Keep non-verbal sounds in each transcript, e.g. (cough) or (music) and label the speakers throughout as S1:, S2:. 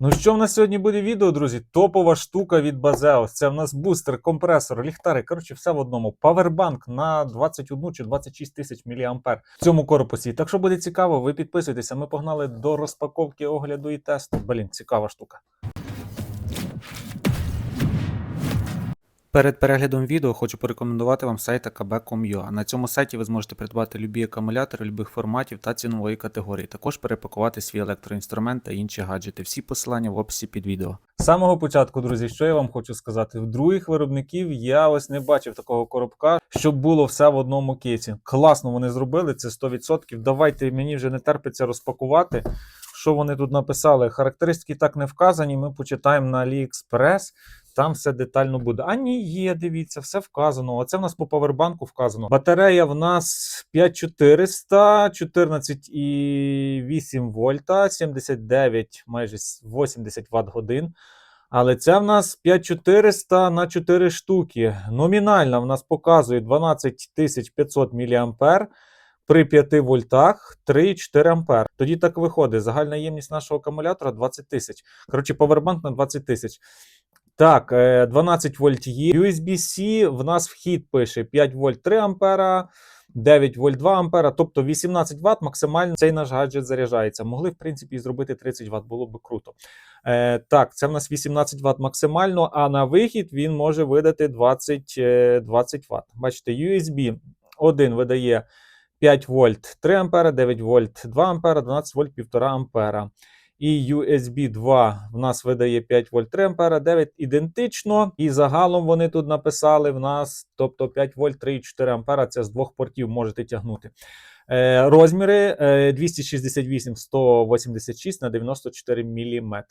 S1: Ну що в нас сьогодні буде відео, друзі? Топова штука від Базеос. Це в нас бустер, компресор, ліхтари. Коротше, все в одному. Павербанк на 21 чи 26 тисяч міліампер в цьому корпусі. Так що буде цікаво, ви підписуйтеся. Ми погнали до розпаковки, огляду і тесту. Блін, цікава штука. Перед переглядом відео хочу порекомендувати вам сайт akb.com.ua. На цьому сайті ви зможете придбати любі акумулятори любих форматів та цінової категорії. Також перепакувати свій електроінструмент та інші гаджети. Всі посилання в описі під відео. З самого початку, друзі, що я вам хочу сказати? В других виробників я ось не бачив такого коробка, щоб було все в одному кейсі. Класно вони зробили це 100%. Давайте мені вже не терпиться розпакувати. Що вони тут написали? Характеристики так не вказані. Ми почитаємо на AliExpress. Там все детально буде. А ні, є, дивіться, все вказано. Оце в нас по павербанку вказано. Батарея в нас 5400, 14,8 вольта, 79, майже 80 Вт годин. Але це в нас 5400 на 4 штуки. Номінальна в нас показує 12500 мА. При 5 вольтах 3,4 ампер. Тоді так виходить. Загальна ємність нашого акумулятора 20 тисяч. Коротше, павербанк на 20 тисяч. Так, е, 12 вольт є. USB-C в нас вхід пише 5 вольт 3 ампера, 9 вольт 2 ампера, тобто 18 Вт максимально цей наш гаджет заряджається. Могли, в принципі, зробити 30 Вт, було б круто. Е, так, це в нас 18 Вт максимально, а на вихід він може видати 20, е, 20 Вт. Бачите, USB 1 видає 5 вольт 3 ампера, 9 вольт 2 ампера, 12 вольт 1,5 ампера. І USB 2 в нас видає 5 вольт 3 ампера, 9 ідентично. І загалом вони тут написали в нас, тобто 5 вольт 3,4 ампера, це з двох портів можете тягнути. Е, розміри е, 268 186 на 94 мм.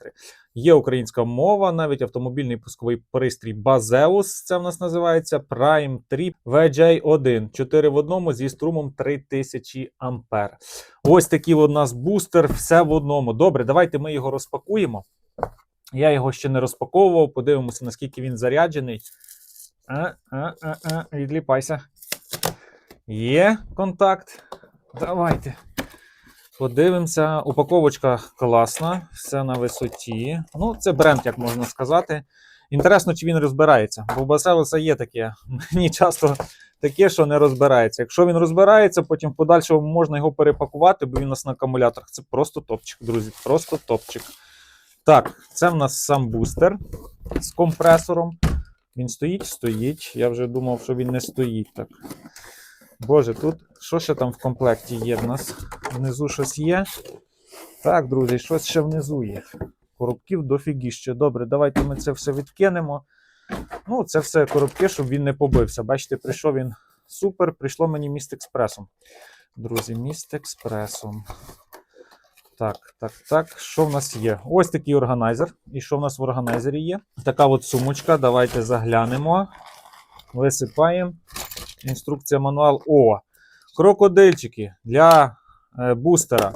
S1: Є українська мова, навіть автомобільний пусковий пристрій Базеус, це в нас називається Prime 3 VJ1. 4 в одному зі струмом 3000 ампер. Ось такий у нас бустер, все в одному. Добре, давайте ми його розпакуємо. Я його ще не розпаковував, подивимося, наскільки він заряджений. А, а, а, а, відліпайся. Є контакт. Давайте. Подивимося. Упаковочка класна, все на висоті. Ну, це бренд, як можна сказати. Інтересно, чи він розбирається. Бо Баселоса є таке. Мені часто таке, що не розбирається. Якщо він розбирається, потім в подальшому можна його перепакувати, бо він у нас на акумуляторах. Це просто топчик, друзі. Просто топчик. Так, це в нас сам бустер з компресором. Він стоїть, стоїть. Я вже думав, що він не стоїть так. Боже, тут що ще там в комплекті є в нас? Внизу щось є. Так, друзі, щось ще внизу є. Коробків дофігіще. Добре, давайте ми це все відкинемо. Ну, це все коробки, щоб він не побився. Бачите, прийшов він супер. Прийшло мені міст експресом. Друзі, міст експресом. Так, так, так. Що в нас є? Ось такий органайзер. І що в нас в органайзері є? Така от сумочка. Давайте заглянемо. Висипаємо. Інструкція мануал. О! Крокодильчики для е, бустера.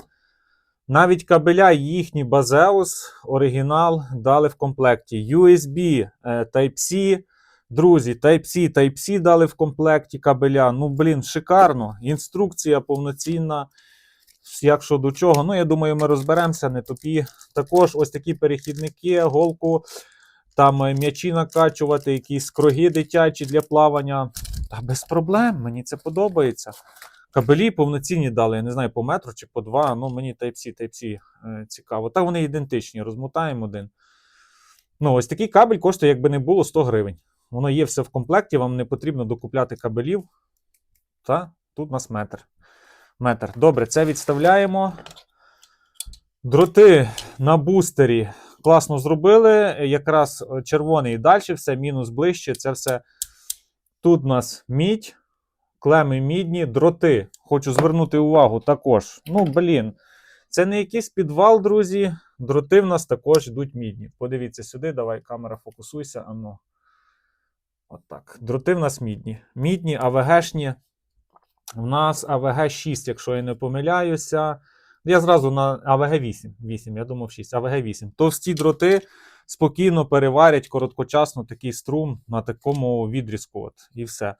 S1: Навіть кабеля їхні Базеус, оригінал дали в комплекті. USB е, Type-C. Друзі, Type-C, Type-C дали в комплекті кабеля. Ну, блін, шикарно. Інструкція повноцінна. Як що до чого. Ну, я думаю, ми розберемося, не тупі. Також ось такі перехідники, голку, там е, м'ячі накачувати, якісь круги дитячі для плавання. Та без проблем, мені це подобається. Кабелі повноцінні дали, я не знаю, по метру чи по два. Ну, мені Type-C, Type-C е, цікаво. Так вони ідентичні, розмотаємо один. Ну, ось такий кабель коштує, якби не було 100 гривень. Воно є все в комплекті, вам не потрібно докупляти кабелів. Та тут у нас метр. Метр. Добре, це відставляємо. Дроти на бустері класно зробили. Якраз е, червоний і далі, все мінус ближче. Це все. Тут у нас мідь, клеми мідні, дроти. Хочу звернути увагу також. Ну, блін, це не якийсь підвал, друзі. Дроти в нас також йдуть мідні. Подивіться сюди, давай, камера, фокусуйся. Ано. Отак. Дроти в нас мідні. Мідні, АВГшні. У нас АВГ 6, якщо я не помиляюся. Я зразу на АВГ 8. 8, я думав 6, АВГ 8. Товсті дроти спокійно переварять короткочасно такий струм на такому відрізку. От, і все.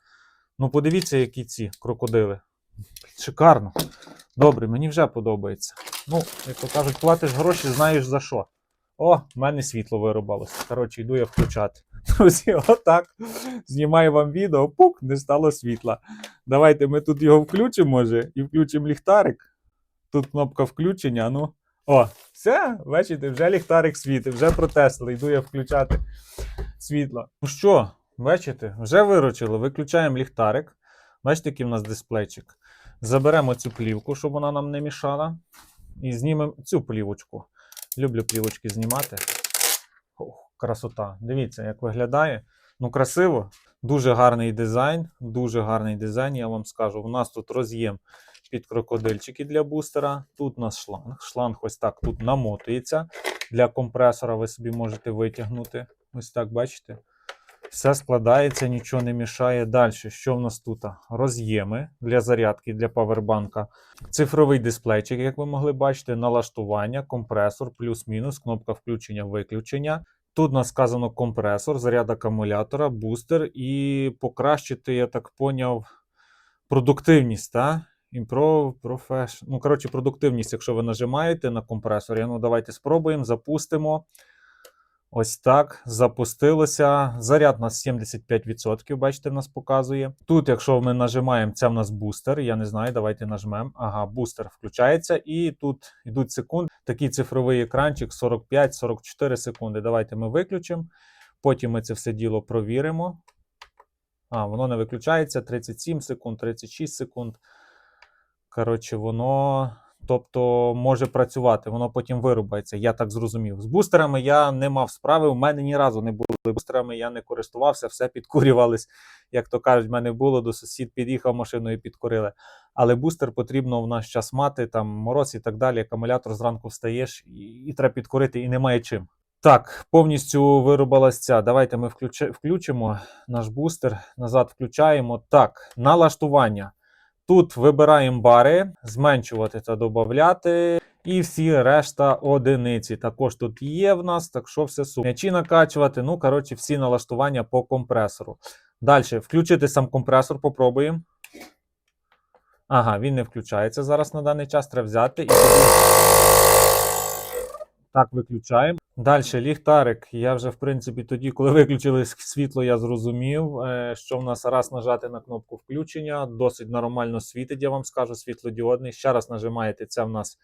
S1: Ну, подивіться, які ці крокодили. Шикарно. Добре, мені вже подобається. Ну, як то кажуть, платиш гроші, знаєш за що. О, в мене світло вирубалося. Коротше, йду я включати. (laughs) Друзі, отак. Знімаю вам відео, пук, не стало світла. Давайте ми тут його включимо, може, і включимо ліхтарик. Тут кнопка включення. Ну. О, все, бачите, вже ліхтарик світить, вже протесли. Йду я включати світло. Ну що, бачите, вже виручило. Виключаємо ліхтарик. Бачите, який в нас дисплейчик. Заберемо цю плівку, щоб вона нам не мішала. І знімемо цю плівочку. Люблю плівочки знімати. Ох, красота. Дивіться, як виглядає. Ну, красиво. Дуже гарний дизайн. Дуже гарний дизайн, я вам скажу. У нас тут роз'єм під крокодильчики для бустера. Тут у нас шланг. Шланг ось так тут намотується. Для компресора ви собі можете витягнути. Ось так, бачите? Все складається, нічого не мішає. Далі, що в нас тут? Роз'єми для зарядки, для павербанка. Цифровий дисплейчик, як ви могли бачити, налаштування, компресор, плюс-мінус, кнопка включення-виключення. Тут нас сказано компресор, заряд акумулятора, бустер і покращити, я так поняв, продуктивність. Та? Improve, Profession. Ну, коротше, продуктивність, якщо ви нажимаєте на компресор. Ну, давайте спробуємо, запустимо. Ось так, запустилося. Заряд у нас 75%, бачите, нас показує. Тут, якщо ми нажимаємо, це в нас бустер. Я не знаю, давайте нажмемо. Ага, бустер включається. І тут йдуть секунди. Такий цифровий екранчик 45-44 секунди. Давайте ми виключимо. Потім ми це все діло провіримо. А, воно не виключається. 37 секунд, 36 секунд. Коротше, воно. Тобто може працювати, воно потім вирубається, я так зрозумів. З бустерами я не мав справи, у мене ні разу не були бустерами, я не користувався, все підкурювались. Як то кажуть, в мене було, до сусід під'їхав машиною і підкурили. Але бустер потрібно в наш час мати, там мороз і так далі. Акумулятор зранку встаєш і, і треба підкурити, і немає чим. Так, повністю вирубалась ця. Давайте ми включи, включимо наш бустер, назад включаємо. Так, налаштування. Тут вибираємо бари, зменшувати та додати. І всі решта одиниці. Також тут є в нас, так що все супер. М'ячі накачувати. Ну, коротше, всі налаштування по компресору. Далі, включити сам компресор, попробуємо. Ага, він не включається зараз на даний час. Треба взяти і. Так, виключаємо. Далі ліхтарик. Я вже, в принципі, тоді, коли виключили світло, я зрозумів, е, що в нас раз нажати на кнопку включення, досить нормально світить, я вам скажу, світлодіодний. Ще раз нажимаєте, це в нас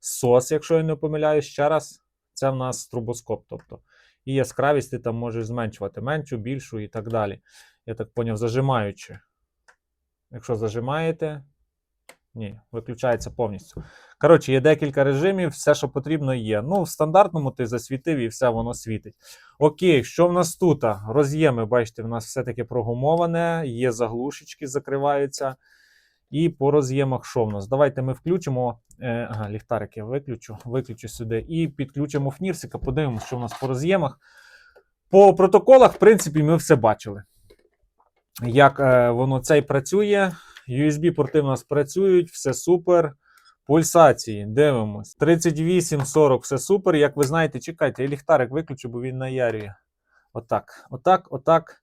S1: сос, якщо я не помиляюсь. Ще раз, це в нас трубоскоп. Тобто. І яскравість ти там можеш зменшувати, меншу, більшу і так далі. Я так поняв, зажимаючи. Якщо зажимаєте, ні, виключається повністю. Коротше, є декілька режимів, все, що потрібно, є. Ну, в стандартному ти засвітив і все воно світить. Окей, що в нас тут? Роз'єми, бачите, в нас все-таки прогумоване, є заглушечки, закриваються. І по роз'ємах що в нас? Давайте ми включимо. Е, ага, ліхтарик я виключу, виключу сюди. І підключимо фнірсика, подивимося, що в нас по роз'ємах. По протоколах, в принципі, ми все бачили. Як е, воно цей працює. USB-порти в нас працюють, все супер. Пульсації, дивимось. 38-40, все супер. Як ви знаєте, чекайте, я ліхтарик виключу, бо він наярює. Отак, отак, отак.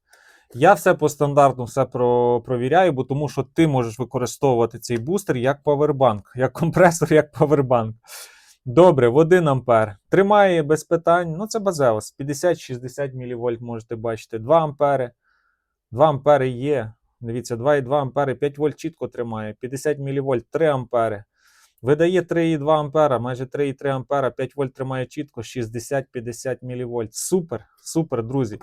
S1: Я все по стандарту все про, провіряю, бо тому що ти можеш використовувати цей бустер як павербанк, як компресор, як павербанк. Добре, в 1 ампер. Тримає без питань. Ну, це базеос. 50-60 мВ можете бачити. 2 ампери. 2 ампери є. Дивіться, 2,2 ампери, 5 вольт чітко тримає, 50 мВ, 3 ампери. Видає 3,2 ампера, майже 3,3 ампера, 5 вольт тримає чітко, 60-50 мВ. Супер, супер, друзі.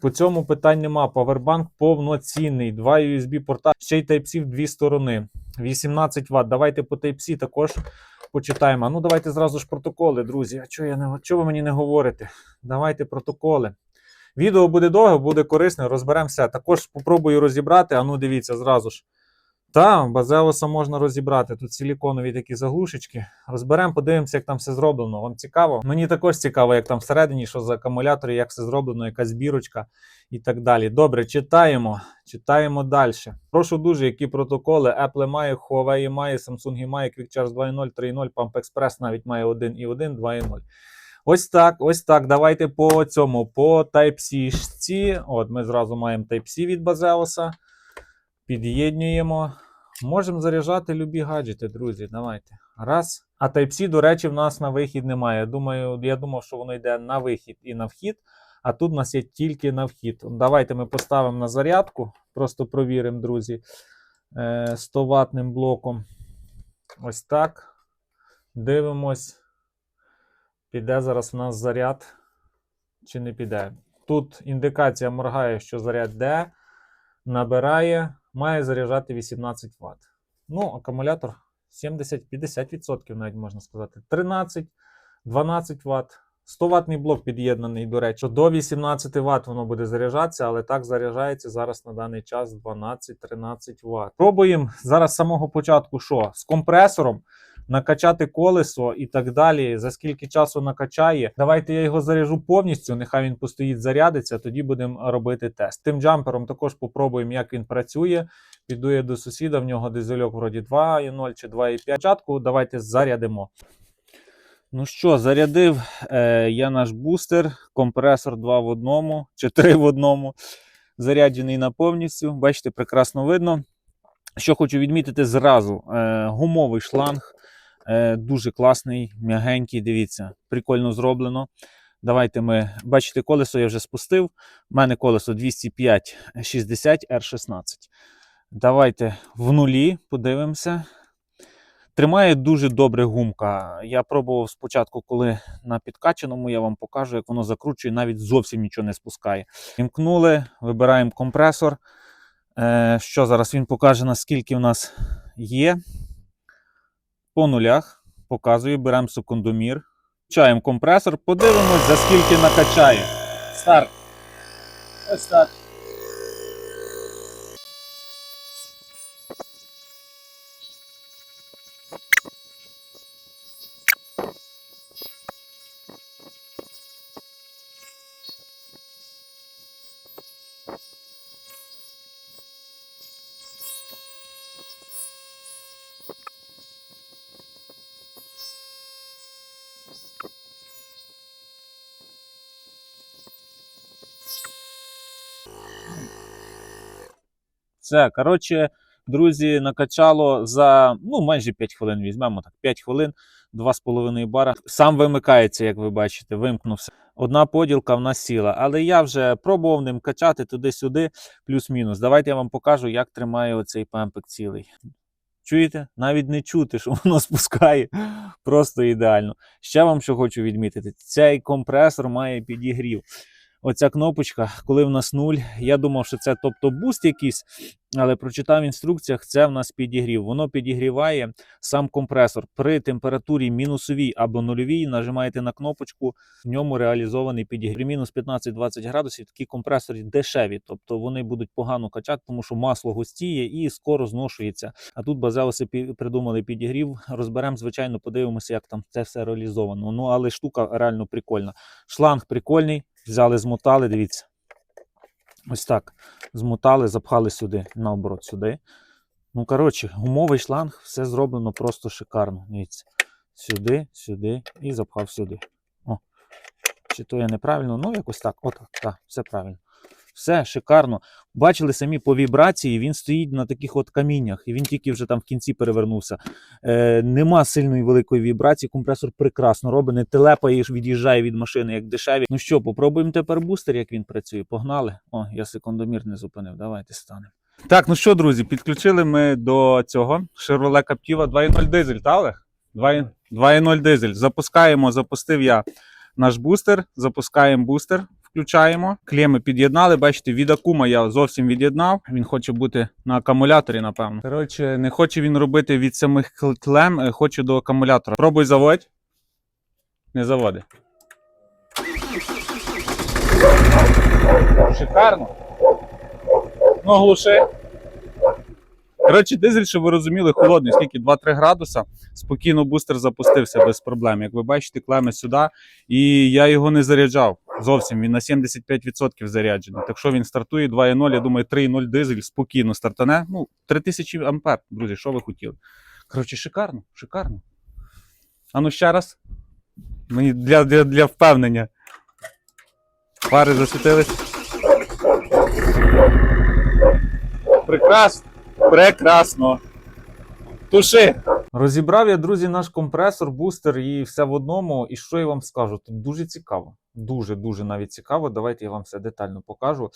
S1: По цьому питань нема. Павербанк повноцінний. Два USB порта, ще й Type-C в дві сторони. 18 Вт. Давайте по Type-C також почитаємо. Ну давайте зразу ж протоколи, друзі. А чого я не чого ви мені не говорите? Давайте протоколи. Відео буде довге, буде корисне, розберемо все. Також спробую розібрати, а ну дивіться зразу ж. Та, базеоса можна розібрати. Тут силіконові такі заглушечки. Розберемо, подивимося, як там все зроблено. Вам цікаво? Мені також цікаво, як там всередині, що за акумулятори, як все зроблено, яка збірочка і так далі. Добре, читаємо. Читаємо далі. Прошу дуже, які протоколи. Apple має, Huawei має, Samsung має, QuickCharge 2.0, 3.0, Pump Express навіть має 1.1, 2.0. Ось так, ось так. Давайте по цьому, по Type-C. От ми зразу маємо Type-C від Базеоса. Під'єднуємо. Можемо заряджати любі гаджети, друзі. Давайте. Раз. А Type-C, до речі, в нас на вихід немає. Думаю, я думав, що воно йде на вихід і на вхід, а тут у нас є тільки на вхід. Давайте ми поставимо на зарядку, просто провіримо, друзі, е, 100 ватним блоком. Ось так. Дивимось. Піде зараз у нас заряд чи не піде. Тут індикація моргає, що заряд йде, набирає, має заряджати 18 Вт. Ну, акумулятор 70-50% навіть можна сказати. 13, 12 Вт. 100 ватний блок під'єднаний, до речі, до 18 Вт воно буде заряджатися, але так заряджається зараз на даний час 12-13 Вт. Пробуємо зараз з самого початку, що з компресором накачати колесо і так далі. За скільки часу накачає. Давайте я його заряжу повністю. Нехай він постоїть, зарядиться. Тоді будемо робити тест. Тим джампером також попробуємо, як він працює. Піду я до сусіда, в нього дизельок вроді 2,0 чи 2,5. Спочатку давайте зарядимо. Ну що, зарядив е, я наш бустер, компресор 2 в одному чи 3 в одному. Заряджений на повністю. Бачите, прекрасно видно. Що хочу відмітити зразу: е, гумовий шланг. Е, дуже класний, м'ягенький. Дивіться, прикольно зроблено. Давайте ми. Бачите, колесо я вже спустив. У мене колесо 205 60 R16. Давайте в нулі подивимося. Тримає дуже добре гумка. Я пробував спочатку, коли на підкачаному, я вам покажу, як воно закручує, навіть зовсім нічого не спускає. Вімкнули, вибираємо компресор. Е, що зараз він покаже, наскільки в нас є. По нулях показую, беремо секундомір. Включаємо компресор, подивимось, за скільки накачає. Старт. Ось. Все, коротше, друзі, накачало за ну, майже 5 хвилин. Візьмемо так, 5 хвилин, 2,5 бара. Сам вимикається, як ви бачите, вимкнувся. Одна поділка в нас сіла, але я вже пробував ним качати туди-сюди, плюс-мінус. Давайте я вам покажу, як тримає оцей пемпик цілий. Чуєте? Навіть не чути, що воно спускає. Просто ідеально. Ще вам що хочу відмітити: цей компресор має підігрів. Оця кнопочка, коли в нас нуль, я думав, що це тобто буст якийсь, але прочитав в інструкціях, це в нас підігрів. Воно підігріває сам компресор. При температурі мінусовій або нульовій нажимаєте на кнопочку, в ньому реалізований підігрів. При мінус 15-20 градусів такі компресори дешеві, тобто вони будуть погано качати, тому що масло густіє і скоро зношується. А тут базеуси придумали підігрів. Розберемо, звичайно, подивимося, як там це все реалізовано. Ну але штука реально прикольна. Шланг прикольний. Взяли, змотали, дивіться. Ось так. Змотали, запхали сюди, наоборот, сюди. Ну, коротше, гумовий шланг, все зроблено просто шикарно. Дивіться. Сюди, сюди і запхав сюди. О. Чи то я неправильно? Ну, якось так. От, так, все правильно. Все шикарно. Бачили самі по вібрації, він стоїть на таких от каміннях, і він тільки вже там в кінці перевернувся. Е, нема сильної великої вібрації. Компресор прекрасно робить, не телепаєш, від'їжджає від машини, як дешеві. Ну що, попробуємо тепер бустер, як він працює. Погнали. О, я секундомір не зупинив. Давайте станемо. Так, ну що, друзі, підключили ми до цього Chevrolet Captiva 2.0 дизель, та Олег? 2.0 2.0 дизель. Запускаємо, запустив я наш бустер, запускаємо бустер. Включаємо, клеми під'єднали. Бачите, від акума я зовсім від'єднав. Він хоче бути на акумуляторі, напевно. Коротше, не хоче він робити від самих клем, е, хоче до акумулятора. Пробуй заводь. Не заводи. Шикарно. Ну, глуши. Коротше, дизель, щоб ви розуміли, холодний, скільки 2-3 градуса. Спокійно бустер запустився без проблем. Як ви бачите, клеми сюди. І я його не заряджав зовсім. Він на 75% заряджений. Так що він стартує 2.0, я думаю, 3.0 дизель спокійно стартане. Ну, 3000 ампер, друзі, що ви хотіли? Коротше, шикарно, шикарно. А ну ще раз. Мені для, для, для впевнення. Фари засвітились. Прекрасно. Прекрасно. Туши. Розібрав я, друзі, наш компресор, бустер і все в одному. І що я вам скажу? Тут дуже цікаво. Дуже дуже навіть цікаво. Давайте я вам все детально покажу.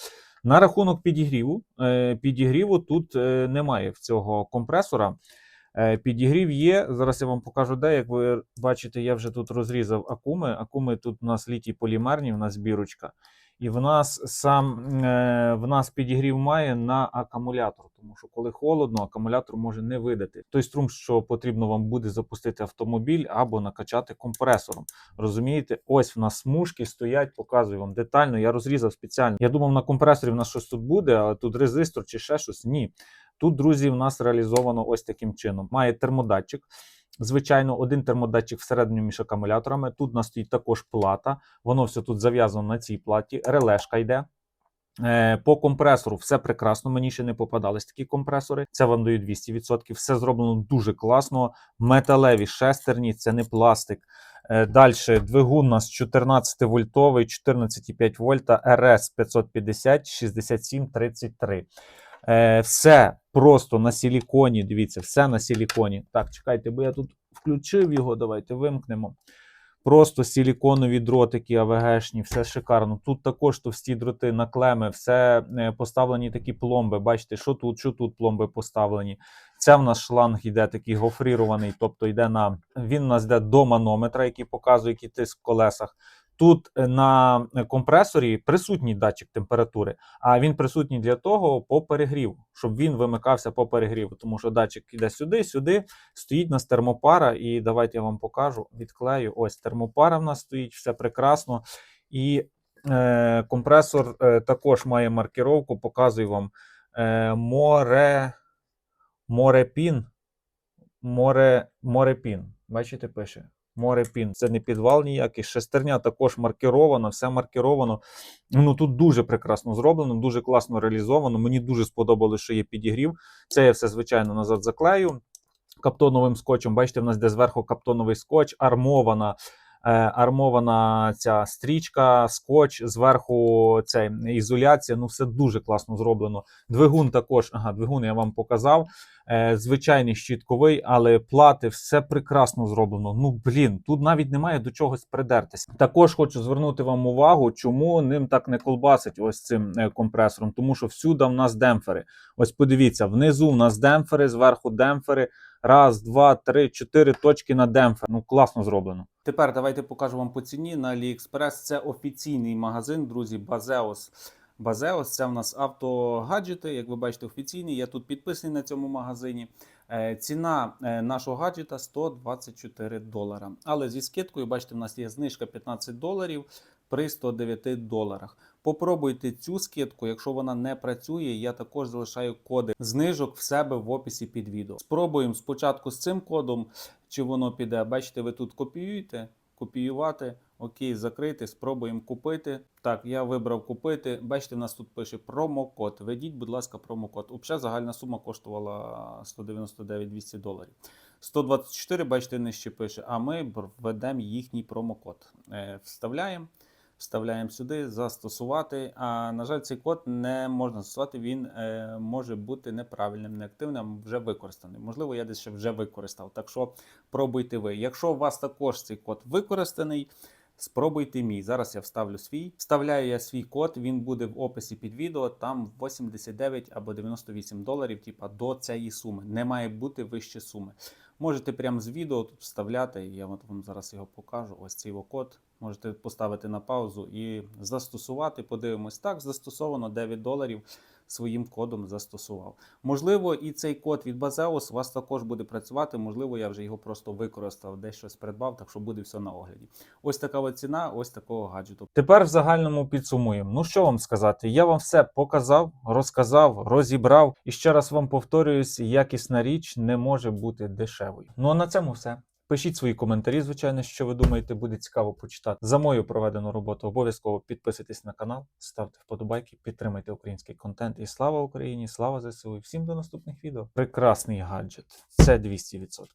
S1: На рахунок підігріву. е, Підігріву тут е, немає в цього компресора. Е, Підігрів є. Зараз я вам покажу, де. Як ви бачите, я вже тут розрізав акуми. Акуми тут у нас літій полімерні, в нас бірочка. І в нас сам е, в нас підігрів має на акумулятор, тому що коли холодно, акумулятор може не видати той струм, що потрібно вам буде запустити автомобіль або накачати компресором. Розумієте, ось в нас смужки стоять, показую вам детально. Я розрізав спеціально. Я думав, на компресорі в нас щось тут буде, а тут резистор чи ще щось. Ні. Тут, друзі, в нас реалізовано ось таким чином. Має термодатчик. Звичайно, один термодатчик всередині між акумуляторами. Тут у нас стоїть також плата. Воно все тут зав'язано на цій платі. Релешка йде. Е, По компресору все прекрасно. Мені ще не попадались такі компресори. Це вам дають 200%. Все зроблено дуже класно. Металеві шестерні, це не пластик. Далі двигун у нас 14 вольтовий, 14,5 вольта, РС 550 6733. Е, Все просто на силіконі. Дивіться, все на силіконі. Так, чекайте, бо я тут включив його. Давайте вимкнемо. Просто силіконові дротики АВГшні, все шикарно. Тут також товсті дроти на клеми, все е, поставлені такі пломби. Бачите, що тут, що тут пломби поставлені. Це в нас шланг йде такий гофрірований, тобто йде на він у нас йде до манометра, який показує, який тиск в колесах. Тут е, на компресорі присутній датчик температури, а він присутній для того по перегріву, щоб він вимикався по перегріву, тому що датчик йде сюди, сюди, стоїть нас термопара, і давайте я вам покажу, відклею. Ось термопара в нас стоїть, все прекрасно. І е, компресор е, також має маркировку, показую вам е, море, морепін. Море, морепін. Бачите, пише. Морепін. Це не підвал ніякий. Шестерня також маркирована, все маркировано. Ну тут дуже прекрасно зроблено, дуже класно реалізовано. Мені дуже сподобалось, що є підігрів. Це я все, звичайно, назад заклею. Каптоновим скотчем. Бачите, в нас де зверху каптоновий скотч, армована. е, Армована ця стрічка, скотч, зверху це ізоляція. Ну, все дуже класно зроблено. Двигун також, ага, двигун я вам показав. Е, звичайний щітковий, але плати все прекрасно зроблено. Ну блін, тут навіть немає до чогось придертися. Також хочу звернути вам увагу, чому ним так не колбасить ось цим е, компресором, тому що всюди в нас демпфери. Ось подивіться, внизу в нас демпфери, зверху демпфери. Раз, два, три, чотири точки на демпфер. Ну класно зроблено. Тепер давайте покажу вам по ціні на AliExpress. Це офіційний магазин, друзі, Базеос. Базеос це в нас автогаджети, як ви бачите, офіційні. Я тут підписаний на цьому магазині. Е, Ціна е, нашого гаджета 124 долара. Але зі скидкою, бачите, в нас є знижка 15 доларів при 109 доларах. Попробуйте цю скидку, якщо вона не працює, я також залишаю коди знижок в себе в описі під відео. Спробуємо спочатку з цим кодом, чи воно піде. Бачите, ви тут копіюєте, копіювати. Окей, закрити, спробуємо купити. Так, я вибрав купити. Бачите, в нас тут пише промокод. Введіть, будь ласка, промокод. Взагалі загальна сума коштувала 199-200 доларів. 124, бачите, нижче пише, а ми введемо їхній промокод. Е, Вставляємо. Вставляємо сюди, застосувати. А на жаль, цей код не можна застосувати, він е, може бути неправильним, неактивним, вже використаний. Можливо, я десь ще вже використав. Так що пробуйте ви. Якщо у вас також цей код використаний, спробуйте мій. Зараз я вставлю свій. Вставляю я свій код, він буде в описі під відео. Там 89 або 98 доларів, типа до цієї суми. Не має бути вище суми. Можете прямо з відео тут вставляти. Я вам зараз його покажу. Ось цей код. Можете поставити на паузу і застосувати. Подивимось, так, застосовано 9 доларів. Своїм кодом застосував. Можливо, і цей код від Базеус у вас також буде працювати. Можливо, я вже його просто використав, десь щось придбав, так що буде все на огляді. Ось така ціна, ось такого гаджету. Тепер в загальному підсумуємо. Ну що вам сказати? Я вам все показав, розказав, розібрав. І ще раз вам повторююсь, якісна річ не може бути дешевою. Ну а на цьому все. Пишіть свої коментарі, звичайно, що ви думаєте, буде цікаво почитати. За мою проведену роботу обов'язково підписуйтесь на канал, ставте вподобайки, підтримайте український контент. І слава Україні, слава ЗСУ! І всім до наступних відео. Прекрасний гаджет. Це 200%.